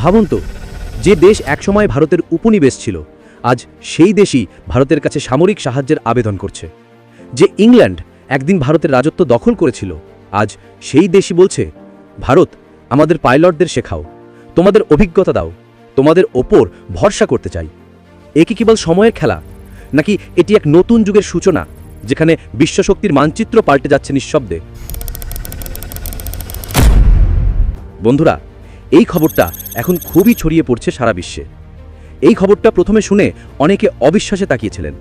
ভাবুন তো, যে দেশ একসময় ভারতের উপনিবেশ ছিল, আজ সেই দেশই ভারতের কাছে সামরিক সাহায্যের আবেদন করছে। যে ইংল্যান্ড একদিন ভারতের রাজত্ব দখল করেছিল, আজ সেই দেশই বলছে, ভারত, আমাদের পাইলটদের শেখাও, তোমাদের অভিজ্ঞতা দাও, তোমাদের ওপর ভরসা করতে চাই। এ কি কেবল সময়ের খেলা, নাকি এটি এক নতুন যুগের সূচনা, যেখানে বিশ্বশক্তির মানচিত্র পাল্টে যাচ্ছে নিঃশব্দে? বন্ধুরা, এই খবরটা এখন খুবই ছড়িয়ে পড়ছে সারা বিশ্বে। এই খবরটা প্রথমে শুনে অনেকে অবিশ্বাসে তাকিয়েছিলেন।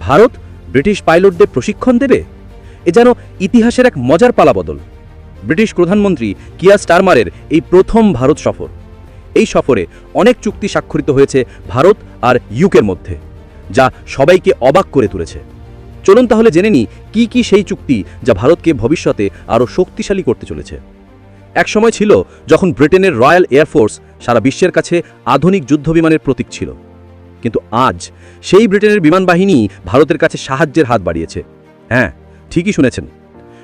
ভারত ব্রিটিশ পাইলটদের প্রশিক্ষণ দেবে? এ যেন ইতিহাসের এক মজার পালাবদল। ব্রিটিশ প্রধানমন্ত্রী কিয়া স্টারমারের এই প্রথম ভারত সফর। এই সফরে অনেক চুক্তি স্বাক্ষরিত হয়েছে ভারত আর ইউকের মধ্যে, যা সবাইকে অবাক করে তুলেছে। চলুন তাহলে জেনে নিই কী কী সেই চুক্তি যা ভারতকে ভবিষ্যতে আরও শক্তিশালী করতে চলেছে। এক সময় ছিল যখন ব্রিটেনের রয়্যাল এয়ারফোর্স সারা বিশ্বের কাছে আধুনিক যুদ্ধবিমানের প্রতীক ছিল। কিন্তু আজ সেই ব্রিটেনের বিমান বাহিনী ভারতের কাছে সাহায্যের হাত বাড়িয়েছে। হ্যাঁ ঠিকই শুনেছেন।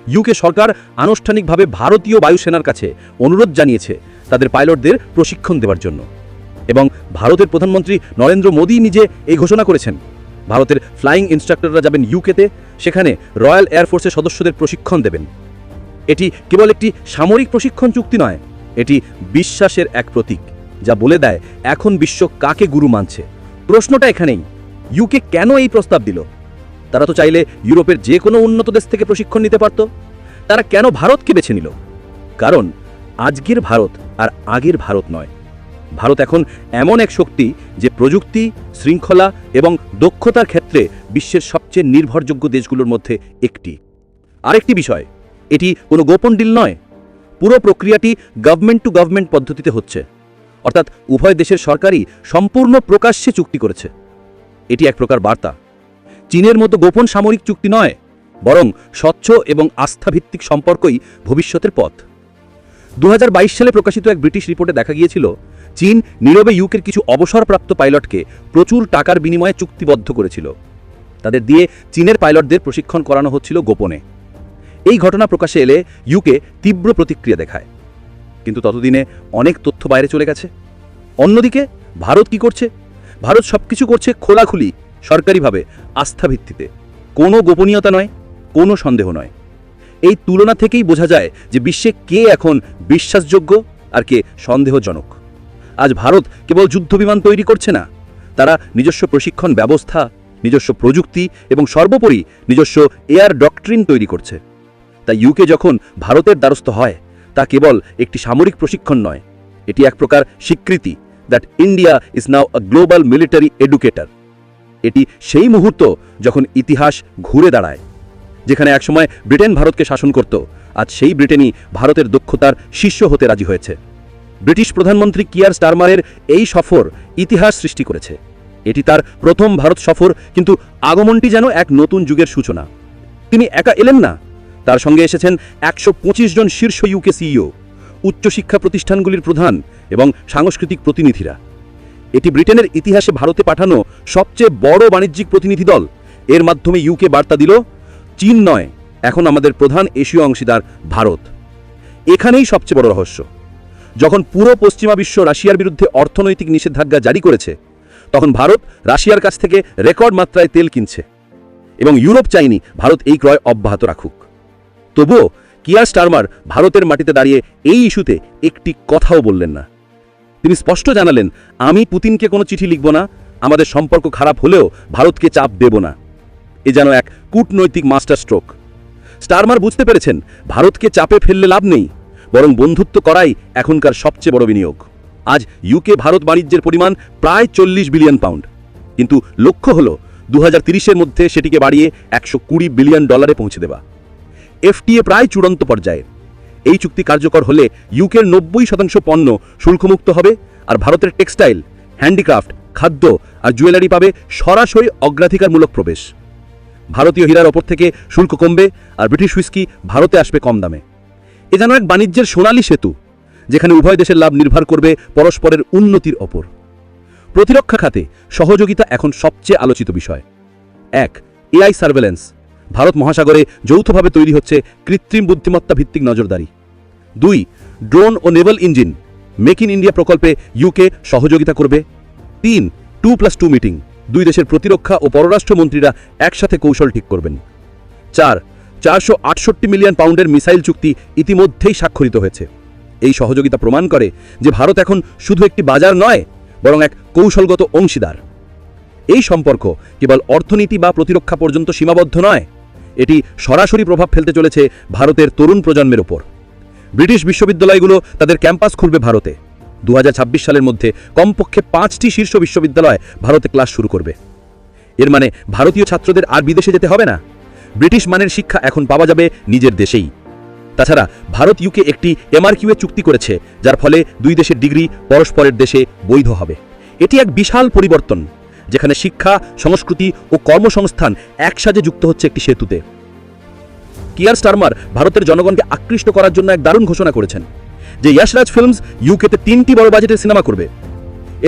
ইউকে সরকার আনুষ্ঠানিকভাবে ভারতীয় বায়ুসেনার কাছে অনুরোধ জানিয়েছে তাদের পাইলটদের প্রশিক্ষণ দেওয়ার জন্য। এবং ভারতের প্রধানমন্ত্রী নরেন্দ্র মোদী নিজে এই ঘোষণা করেছেন। ভারতের ফ্লাইং ইনস্ট্রাক্টররা যাবেন ইউকেতে সেখানে রয়্যাল এয়ারফোর্সের সদস্যদের প্রশিক্ষণ দেবেন। এটি কেবল একটি সামরিক প্রশিক্ষণ চুক্তি নয়, এটি বিশ্বাসের এক প্রতীক, যা বলে দেয়, এখন বিশ্ব কাকে গুরু মানছে? প্রশ্নটা এখানেই, ইউকে কেন এই প্রস্তাব দিল? তারা তো চাইলে ইউরোপের যে কোনো উন্নত দেশ থেকে প্রশিক্ষণ নিতে পারত। তারা কেন ভারতকে বেছে নিল? কারণ, আজকের ভারত আর আগের ভারত নয়। ভারত এখন এমন এক শক্তি যে প্রযুক্তি, শৃঙ্খলা এবং দক্ষতার ক্ষেত্রে বিশ্বের সবচেয়ে নির্ভরযোগ্য দেশগুলোর মধ্যে একটি। আরেকটি বিষয় এটি কোনো গোপন ডিল নয়। পুরো প্রক্রিয়াটি গভর্নমেন্ট টু গভর্নমেন্ট পদ্ধতিতে হচ্ছে। অর্থাৎ উভয় দেশের সরকারই সম্পূর্ণ প্রকাশ্যে চুক্তি করেছে। এটি এক প্রকার বার্তা। চীনের মতো গোপন সামরিক চুক্তি নয়, বরং স্বচ্ছ এবং আস্থাভিত্তিক সম্পর্কই ভবিষ্যতের পথ। দু হাজার বাইশ সালে প্রকাশিত এক ব্রিটিশ রিপোর্টে দেখা গিয়েছিল, চীন নীরবে ইউকের কিছু অবসরপ্রাপ্ত পাইলটকে প্রচুর টাকার বিনিময়ে চুক্তিবদ্ধ করেছিল। তাদের দিয়ে চীনের পাইলটদের প্রশিক্ষণ করানো হচ্ছিল গোপনে। এই ঘটনা প্রকাশে এলে ইউকে তীব্র প্রতিক্রিয়া দেখায়। কিন্তু ততদিনে অনেক তথ্য বাইরে চলে গেছে। অন্যদিকে, ভারত কি করছে? ভারত সবকিছু করছে খোলাখুলি, সরকারিভাবে আস্থা ভিত্তিতে কোনো গোপনীয়তা নয়, কোনো সন্দেহ নয়। এই তুলনা থেকেই বোঝা যায় যে বিশ্বে কে এখন বিশ্বাসযোগ্য আর কে সন্দেহজনক। আজ ভারত কেবল যুদ্ধবিমান তৈরি করছে না। তারা নিজস্ব প্রশিক্ষণ ব্যবস্থা, নিজস্ব প্রযুক্তি এবং সর্বোপরি নিজস্ব এয়ার ডক্ট্রিন তৈরি করছে। তাই ইউকে যখন ভারতের দ্বারস্থ হয়, তা কেবল একটি সামরিক প্রশিক্ষণ নয়, এটি এক প্রকার স্বীকৃতি that India is now a global military educator এটি সেই মুহূর্ত যখন ইতিহাস ঘুরে দাঁড়ায়, যেখানে একসময় ব্রিটেন ভারতকে শাসন করত, আজ সেই ব্রিটেনই ভারতের দক্ষতার শিষ্য হতে রাজি হয়েছে। ব্রিটিশ প্রধানমন্ত্রী কিয়ার স্টারমারের এই সফর ইতিহাস সৃষ্টি করেছে। এটি তার প্রথম ভারত সফর, কিন্তু আগমনটি যেন এক নতুন যুগের সূচনা। তিনি একা এলেন না তার সঙ্গে এসেছেন একশো পঁচিশ জন শীর্ষ ইউকে সিইও উচ্চশিক্ষা প্রতিষ্ঠানগুলির প্রধান এবং সাংস্কৃতিক প্রতিনিধিরা। এটি ব্রিটেনের ইতিহাসে ভারতে পাঠানো সবচেয়ে বড় বাণিজ্যিক প্রতিনিধি দল। এর মাধ্যমে ইউকে বার্তা দিল, চীন নয়, এখন আমাদের প্রধান এশীয় অংশীদার ভারত। এখানেই সবচেয়ে বড় রহস্য। যখন পুরো পশ্চিমা বিশ্ব রাশিয়ার বিরুদ্ধে অর্থনৈতিক নিষেধাজ্ঞা জারি করেছে, তখন ভারত রাশিয়ার কাছ থেকে রেকর্ড মাত্রায় তেল কিনছে এবং ইউরোপ চাইনি ভারত এই ক্রয় অব্যাহত রাখুক। তবুও কিয়ার স্টারমার ভারতের মাটিতে দাঁড়িয়ে এই ইস্যুতে একটি কথাও বললেন না। তিনি স্পষ্ট জানালেন, আমি পুতিনকে কোনো চিঠি লিখব না, আমাদের সম্পর্ক খারাপ হলেও ভারতকে চাপ দেব না। এ যেন এক কূটনৈতিক মাস্টার স্ট্রোক স্টারমার বুঝতে পেরেছেন, ভারতকে চাপে ফেললে লাভ নেই, বরং বন্ধুত্ব করাই এখনকার সবচেয়ে বড় বিনিয়োগ। আজ ইউকে ভারত বাণিজ্যের পরিমাণ প্রায় চল্লিশ বিলিয়ন পাউন্ড। কিন্তু লক্ষ্য হল দু হাজার মধ্যে সেটিকে বাড়িয়ে একশো কুড়ি বিলিয়ন ডলারে পৌঁছে দেওয়া। এফটিএ প্রায় চূড়ান্ত পর্যায়ে এই চুক্তি কার্যকর হলে ইউকের নব্বই শতাংশ পণ্য শুল্কমুক্ত হবে আর ভারতের টেক্সটাইল, হ্যান্ডিক্রাফট, খাদ্য আর জুয়েলারি পাবে সরাসরি অগ্রাধিকারমূলক প্রবেশ। ভারতীয় হীরার ওপর থেকে শুল্ক কমবে আর ব্রিটিশ হুইস্কি ভারতে আসবে কম দামে। এ যেন এক বাণিজ্যের সোনালী সেতু, যেখানে উভয় দেশের লাভ নির্ভর করবে পরস্পরের উন্নতির ওপর। প্রতিরক্ষা খাতে সহযোগিতা এখন সবচেয়ে আলোচিত বিষয়। এক, এআই সার্ভেলেন্স ভারত মহাসাগরে যৌথভাবে তৈরি হচ্ছে কৃত্রিম বুদ্ধিমত্তা ভিত্তিক নজরদারি। দুই, drone O naval engine, make in India প্রকল্পে ইউকে সহযোগিতা করবে। তিন, টু প্লাস টু মিটিং, দুই দেশের প্রতিরক্ষা ও পররাষ্ট্রমন্ত্রীরা একসাথে কৌশল ঠিক করবেন। চার, চারশো আটষট্টি মিলিয়ন পাউন্ডের মিসাইল চুক্তি ইতিমধ্যেই স্বাক্ষরিত হয়েছে। এই সহযোগিতা প্রমাণ করে যে ভারত এখন শুধু একটি বাজার নয়, বরং এক কৌশলগত অংশীদার। এই সম্পর্ক কেবল অর্থনীতি বা প্রতিরক্ষা পর্যন্ত সীমাবদ্ধ নয় এটি সরাসরি প্রভাব ফেলতে চলেছে ভারতের তরুণ প্রজন্মের ওপর। ব্রিটিশ বিশ্ববিদ্যালয়গুলো তাদের ক্যাম্পাস খুলবে ভারতে। দু হাজার ছাব্বিশ সালের মধ্যে কমপক্ষে পাঁচটি শীর্ষ বিশ্ববিদ্যালয় ভারতে ক্লাস শুরু করবে। এর মানে ভারতীয় ছাত্রদের আর বিদেশে যেতে হবে না। ব্রিটিশ মানের শিক্ষা এখন পাওয়া যাবে নিজের দেশেই। তাছাড়া ভারত ইউকে একটি এমআরকিউএ চুক্তি করেছে, যার ফলে দুই দেশের ডিগ্রি পরস্পরের দেশে বৈধ হবে। এটি এক বিশাল পরিবর্তন। যেখানে শিক্ষা, সংস্কৃতি ও কর্মসংস্থান একসাথে যুক্ত হচ্ছে একটি সেতুতে। কিয়ার স্টারমার ভারতের জনগণকে আকৃষ্ট করার জন্য এক দারুণ ঘোষণা করেছেন, যে ইয়াশরাজ ফিল্মস ইউকেতে তিনটি বড় বাজেটের সিনেমা করবে।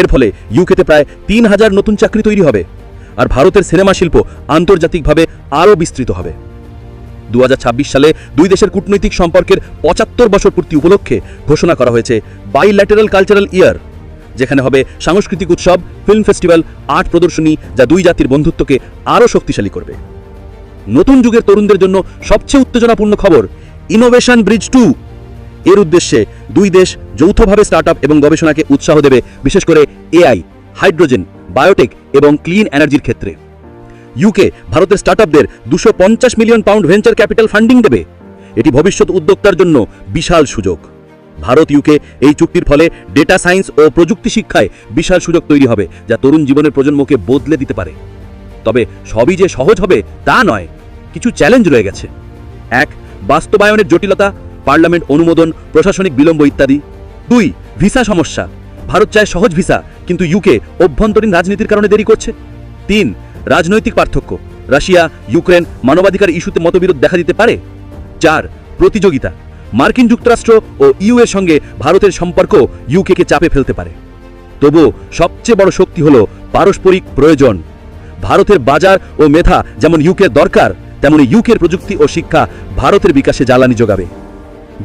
এর ফলে ইউকেতে প্রায় তিন হাজার নতুন চাকরি তৈরি হবে আর ভারতের সিনেমা শিল্প আন্তর্জাতিকভাবে আরও বিস্তৃত হবে। দু হাজার ছাব্বিশ সালে দুই দেশের কূটনৈতিক সম্পর্কের পঁচাত্তর বছর পূর্তি উপলক্ষে ঘোষণা করা হয়েছে বাইল্যাটারাল কালচারাল ইয়ার যেখানে হবে সাংস্কৃতিক উৎসব ফিল্ম ফেস্টিভ্যাল আর্ট প্রদর্শনী, যা দুই জাতির বন্ধুত্বকে আরও শক্তিশালী করবে। নতুন যুগের তরুণদের জন্য সবচেয়ে উত্তেজনাপূর্ণ খবর ইনোভেশন ব্রিজ টু এর উদ্দেশ্যে দুই দেশ যৌথভাবে স্টার্টআপ এবং গবেষণাকে উৎসাহ দেবে, বিশেষ করে এআই হাইড্রোজেন বায়োটেক এবং ক্লিন এনার্জির ক্ষেত্রে। ইউকে ভারতের স্টার্টআপদের দুশো million pound venture capital funding দেবে। এটি ভবিষ্যৎ উদ্যোক্তার জন্য বিশাল সুযোগ। ভারত ইউকে এই চুক্তির ফলে ডেটা সায়েন্স ও প্রযুক্তি শিক্ষায় বিশাল সুযোগ তৈরি হবে, যা তরুণ জীবনের প্রজন্মকে বদলে দিতে পারে। তবে সবই যে সহজ হবে তা নয়, কিছু চ্যালেঞ্জ রয়ে গেছে। এক, বাস্তবায়নের জটিলতা পার্লামেন্ট অনুমোদন, প্রশাসনিক বিলম্ব ইত্যাদি। দুই ভিসা সমস্যা। ভারত চায় সহজ ভিসা কিন্তু ইউকে অভ্যন্তরীণ রাজনীতির কারণে দেরি করছে। তিন, রাজনৈতিক পার্থক্য। রাশিয়া, ইউক্রেন মানবাধিকার ইস্যুতে মতবিরোধ দেখা দিতে পারে। চার, প্রতিযোগিতা। মার্কিন যুক্তরাষ্ট্র ও ইউ এর সঙ্গে ভারতের সম্পর্ক ইউকেকে চাপে ফেলতে পারে। তবুও সবচেয়ে বড় শক্তি হল পারস্পরিক প্রয়োজন। ভারতের বাজার ও মেধা যেমন ইউকের দরকার, তেমনি ইউকের প্রযুক্তি ও শিক্ষা ভারতের বিকাশে জ্বালানি যোগাবে।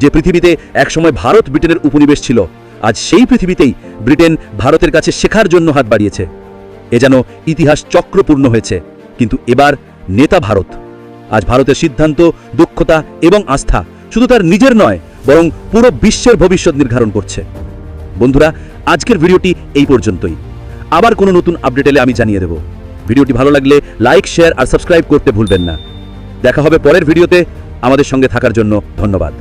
যে পৃথিবীতে একসময় ভারত ব্রিটেনের উপনিবেশ ছিল, আজ সেই পৃথিবীতেই ব্রিটেন ভারতের কাছে শেখার জন্য হাত বাড়িয়েছে। এ যেন ইতিহাস চক্রপূর্ণ হয়েছে, কিন্তু এবার নেতা ভারত। আজ ভারতের সিদ্ধান্ত, দক্ষতা এবং আস্থা শুধু তার নিজের নয়, বরং পুরো বিশ্বের ভবিষ্যৎ নির্ধারণ করছে। বন্ধুরা, আজকের ভিডিওটি এই পর্যন্তই। আবার কোনো নতুন আপডেট এলে আমি জানিয়ে দেব। ভিডিওটি ভালো লাগলে লাইক, শেয়ার আর সাবস্ক্রাইব করতে ভুলবেন না। দেখা হবে পরের ভিডিওতে। আমাদের সঙ্গে থাকার জন্য ধন্যবাদ।